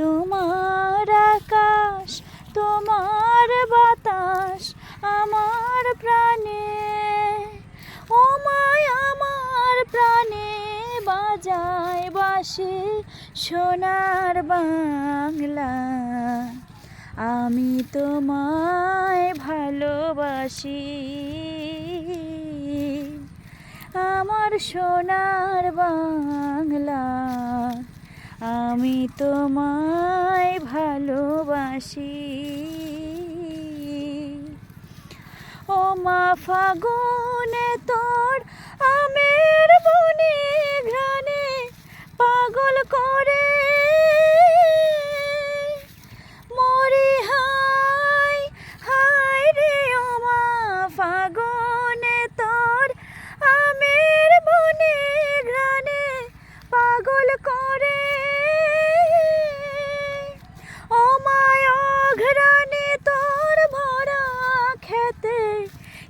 তোমার আকাশ, তোমার বাতাস, আমার প্রাণে। ও মায়, আমার প্রাণে বাজায় বাসে সোনার বাংলা। আমি তোমায় ভালোবাসি। আমার সোনার বাংলা। আমি তোমায় ভালোবাসি ও মা ফাগুনে তোর আমের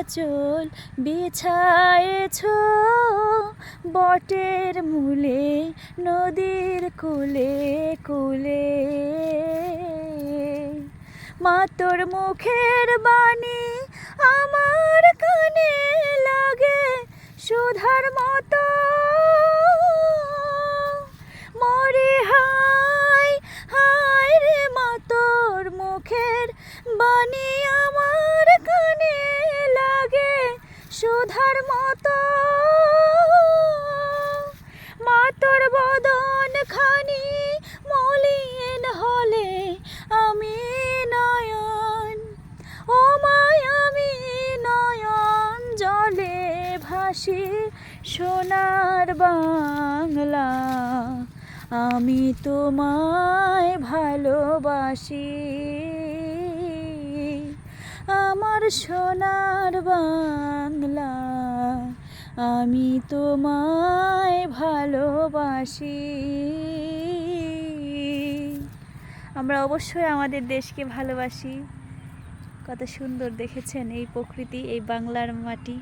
আচল বিছায়েছ বটের মূলে নদীর কুলে কুলে। মা তোর মুখের বাণী আমার কানে মতো। মা বদন খানি মলিন হলে আমি নয়ন। ও মায় আমি নয়ন জলে ভাসি সোনার বাংলা। আমি তোমায় ভালোবাসি। আমার সোনার বাংলা আমি তোমায় ভালোবাসি। আমরা অবশ্যই আমাদের দেশকে ভালোবাসি। কত সুন্দর দেখেছেন এই প্রকৃতি, এই বাংলার মাটি।